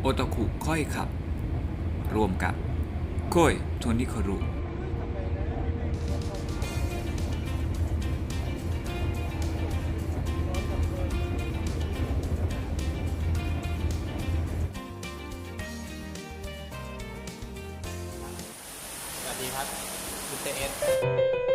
โอตาคุค่อยขับ รวมกับโคยโทนิคารุสวัสดีครับคุณเตเอส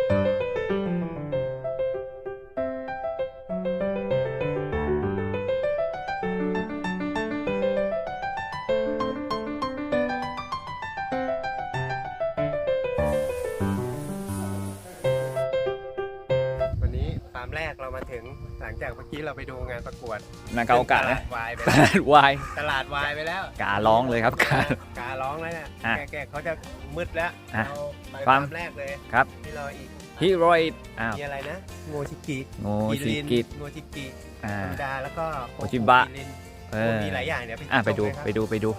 งหลังจากเมื่อกี้เราไปดูงานประกวดนาเกาโอกาสตนะลาดวายไปตแล้วลาดวายตลาดวายไปแล้วการ้องเลยครับกาการร้องแล้วเนี่ยอะแกๆเขาจะมืดแล้วอะเราไปฟาร์มฟาร์มแรกเลยครับที่รออีกฮิโรยอ้าวมีอะไรนะโงชิกิโงชิกิโงชิกิอ่าธรรมดาแล้วก็โโอชิบะกิรินเออมีหลายอย่างเดี๋ยวอะไปดูชมเลยครับไปดูไปดู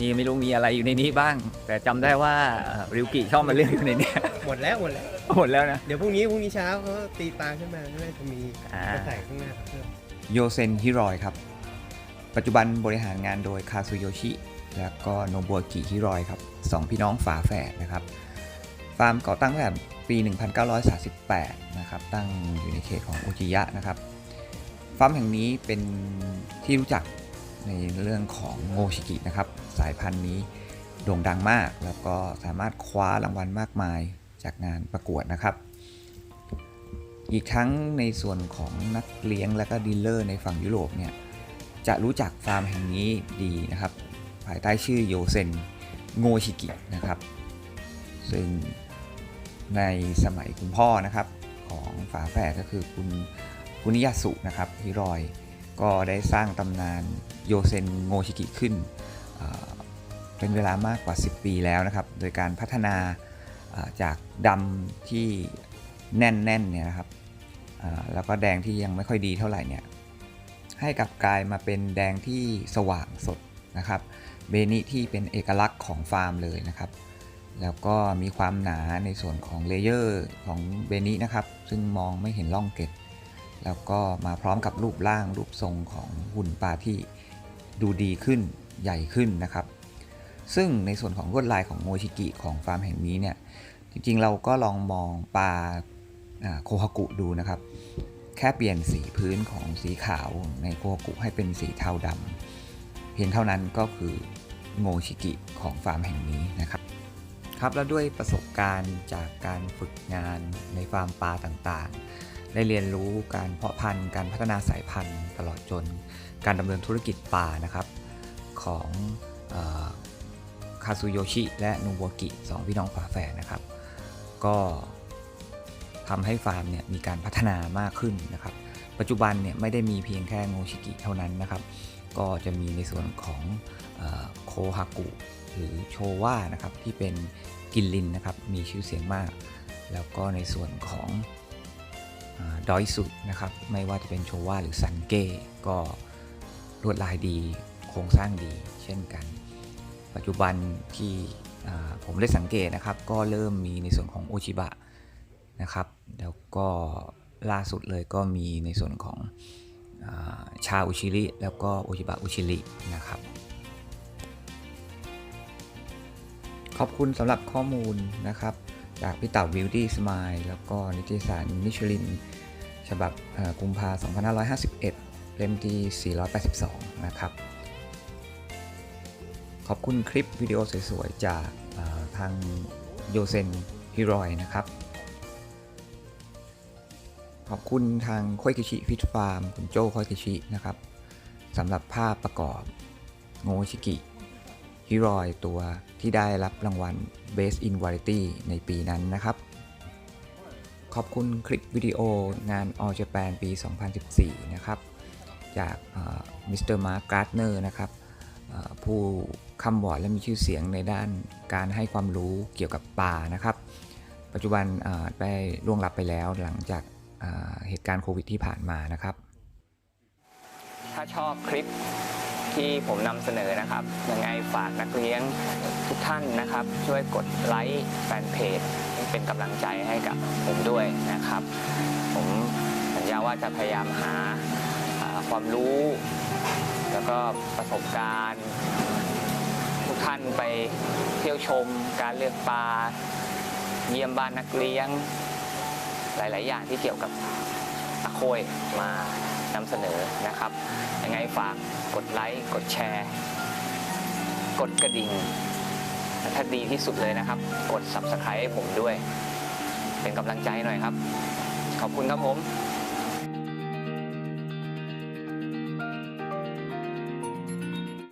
นี่ไม่รู้มีอะไรอยู่ในนี้บ้าง แต่จำได้ว่าเอ่อริวกิชอบมาเรื่องอยู่ในเนี้ย หมดแล้วหมดแล้ว หมดแล้วนะ เดี๋ยวพรุ่งนี้พรุ่งนี้เช้าเขาตีตาขึ้นมาน่าจะมีอ่าจะใส่ข้างหน้าเพิ่มโยเซนฮิโรยครับ ปัจจุบันบริหารงานโดยคาซุโยชิ และก็โนบุอากิฮิโรยครับสองพี่น้องฝาแฝดนะครับ ฟาร์มก่อตั้งตั้งแต่ปี 1938 นะครับ ตั้งอยู่ในเขตของโอจิยะนะครับ ฟาร์มแห่งนี้เป็นที่รู้จักในเรื่องของโงชิกินะครับ สายพันธุ์นี้โด่งดังมาก แล้วก็สามารถคว้ารางวัลมากมาย จากงานประกวดนะครับ อีกทั้งในส่วนของนักเลี้ยงและก็ดีลเลอร์ในฝั่งยุโรปเนี่ยจะรู้จักฟาร์มแห่งนี้ดีนะครับ ภายใต้ชื่อโยเซนโงชิกินะครับ ซึ่งในสมัยคุณพ่อนะครับของฝาแฝดก็คือคุณคุนิยาสุนะครับฮิรอยก็ได้สร้างตำนานโยเซนโงชิกิขึ้นเป็นเวลามากกว่า 10 ปีแล้วนะครับ โดยการพัฒนา จากดำที่แน่นๆเนี่ยนะครับแล้วก็แดงที่ยังไม่ค่อยดีเท่าไหร่เนี่ยให้กลับกลายมาเป็นแดงที่สว่างสดนะครับ เบนิที่เป็นเอกลักษณ์ของฟาร์มเลยนะครับ แล้วก็มีความหนาในส่วนของเลเยอร์ของเบนินะครับ ซึ่งมองไม่เห็นร่องเกล็ดแล้วก็มาพร้อมกับรูปร่างรูปทรงของหุ่นปลาที่ดูดีขึ้นใหญ่ขึ้นนะครับ ซึ่งในส่วนของลวดลายของโมชิกิของฟาร์มแห่งนี้เนี่ยจริงๆเราก็ลองมองปลาโคฮากุดูนะครับ แค่เปลี่ยนสีพื้นของสีขาวในโคฮากุให้เป็นสีเทาดำเพียงเท่านั้นก็คือโงชิกิของฟาร์มแห่งนี้นะครับครับแล้วด้วยประสบการณ์จากการฝึกงานในฟาร์มปลาต่างๆ ได้เรียนรู้การเพาะพันธุ์ การพัฒนาสายพันธุ์ ตลอดจนการดำเนินธุรกิจปลานะครับของ คาซุโยชิและนูโบกิสองพี่น้องฝาแฝดนะครับ ก็ทำให้ฟาร์มเนี่ยมีการพัฒนามากขึ้นนะครับ ปัจจุบันเนี่ยไม่ได้มีเพียงแค่โงชิกิเท่านั้นนะครับ ก็จะมีในส่วนของโคฮากุ หรือโชวานะครับที่เป็นกินลินนะครับ มีชื่อเสียงมาก แล้วก็ในส่วนของอดอยสุดนะครับ ไม่ว่าจะเป็นโชวาหรือซันเก้ก็ลวดลายดีโครงสร้างดีเช่นกัน ปัจจุบันที่ผมได้สังเกตนะครับ ก็เริ่มมีในส่วนของโอชิบะนะครับ แล้วก็ล่าสุดเลยก็มีในส่วนของอชาอุชิริแล้วก็โอชิบะอุชิรินะครับ ขอบคุณสำหรับข้อมูลนะครับ จากพี่เต่า Beauty Smile แล้วก็นิตยสารมิชลิน ฉบับเอ่อกุมภา 2551 เล่มที่ 482 นะครับ ขอบคุณคลิปวิดีโอสวยๆ จากทางโยเซนฮิรอยนะครับ ขอบคุณทางโคยกิชิฟิตฟาร์มคุณโจ้โคยกิชินะครับสำหรับภาพประกอบโงชิกิฮิรอยตัวที่ได้รับรางวัล Best in Variety ในปีนั้นนะครับ ขอบคุณคลิปวิดีโองาน All Japan ปี 2014 นะครับ จากมิสเตอร์มาร์กการ์ดเนอร์นะครับผู้คำวอร์ดและมีชื่อเสียงในด้านการให้ความรู้เกี่ยวกับป่านะครับ ปัจจุบันได้ล่วงลับไปแล้วหลังจากเหตุการณ์โควิดที่ผ่านมานะครับ ถ้าชอบคลิปที่ผมนำเสนอนะครับ ยังไงฝากนักเลี้ยงทุกท่านนะครับ ช่วยกดไลค์แฟนเพจเป็นกำลังใจให้กับผมด้วยนะครับ ผมสัญญาว่าจะพยายามหาอ่าความรู้ แล้วก็ประสบการณ์ ท่านไปเที่ยวชม การเลือกปลา เยี่ยมบ้านนักเลี้ยง หลาย ๆ อย่างที่เกี่ยวกับตะโคยมานำเสนอนะครับ ยังไงฝากกดไลค์ กดแชร์ กดกระดิ่ง ถ้าดีที่สุดเลยนะครับ กด subscribe ให้ผมด้วย เป็นกำลังใจหน่อยครับ ขอบคุณครับผม